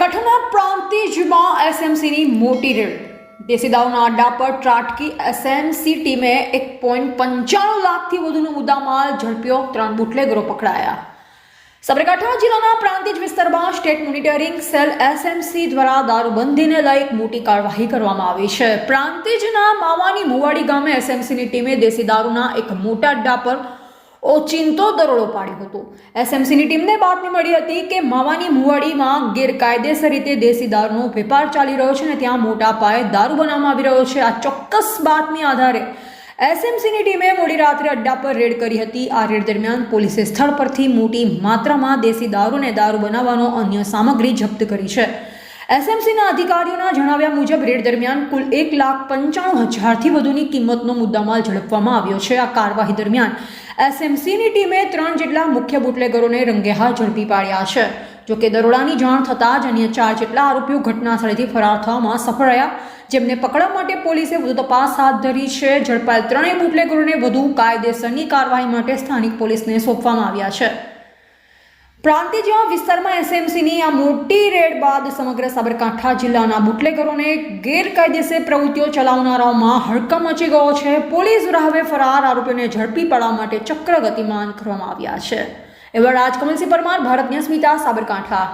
સાબરકાંઠાના પ્રાંતિજમાં એસએમસીની મોટી રેડ. દેશી દારૂના અડ્ડા પર ત્રાટકી એસએમસી ટીમે એક પોઈન્ટ પંચાણું લાખથી વધુનો મુદ્દામાલ ઝડપ્યો, ત્રણ બુટલેગરો પકડાયા. સાબરકાંઠા જિલ્લાના પ્રાંતિજ વિસ્તારમાં સ્ટેટ મોનિટરિંગ સેલ એસએમસી દ્વારા દારૂબંધીને લઈ એક મોટી કાર્યવાહી કરવામાં આવી છે. પ્રાંતિજના માવાની મુવાડી ગામે એસએમસીની ટીમે દેશી દારૂના એક મોટા અડ્ડા પર ઓચિંતો દરોડો પાડ્યો હતો. એસએમસીની ટીમને બાતમી મળી હતી કે માવાની મુવાડીમાં ગેરકાયદેસર રીતે દેશી દારૂનો વેપાર ચાલી રહ્યો છે અને ત્યાં મોટા પાયે દારૂ બનાવવામાં આવી રહ્યો છે. આ ચોક્કસ બાતમી આધારે એસએમસીની ટીમે મોડી રાત્રે અડ્ડા પર રેડ કરી હતી. આ રેડ દરમિયાન પોલીસે સ્થળ પરથી મોટી માત્રામાં દેશી દારૂ અને દારૂ બનાવવાનો અન્ય સામગ્રી જપ્ત કરી છે. એસએમસીના અધિકારીઓના જણાવ્યા મુજબ રેડ દરમિયાન કુલ એક લાખ પંચાણું હજારથી વધુની કિંમતનો મુદ્દામાલ ઝડપવામાં આવ્યો છે. આ કાર્યવાહી દરમિયાન એસએમસીની ટીમે ત્રણ જેટલા મુખ્ય બુટલેગરોને રંગેહાથ ઝડપી પાડ્યા છે. જોકે દરોડાની જાણ થતાં જ અન્ય ચાર જેટલા આરોપીઓ ઘટના સ્થળેથી ફરાર થવામાં સફળ રહ્યા. જેમને પકડવા માટે પોલીસે વધુ તપાસ હાથ ધરી છે. ઝડપાયેલ ત્રણેય બુટલેગરોને વધુ કાયદેસરની કાર્યવાહી માટે સ્થાનિક પોલીસને સોંપવામાં આવ્યા છે. પ્રાંતિજ વિસ્તારમાં એસએમસીની આ મોટી રેડ બાદ સમગ્ર સાબરકાંઠા જિલ્લાના બુટલેગરોને ગેરકાયદેસર પ્રવૃત્તિઓ ચલાવનારાઓમાં હડકમ મચી ગયો છે. પોલીસ હવે ફરાર આરોપીઓને ઝડપી પાડવા માટે ચક્ર ગતિમાન કરવામાં આવ્યા છે. એવા રાજકમલસિંહ પરમાર ભારતની સ્મિતા સાબરકાંઠા.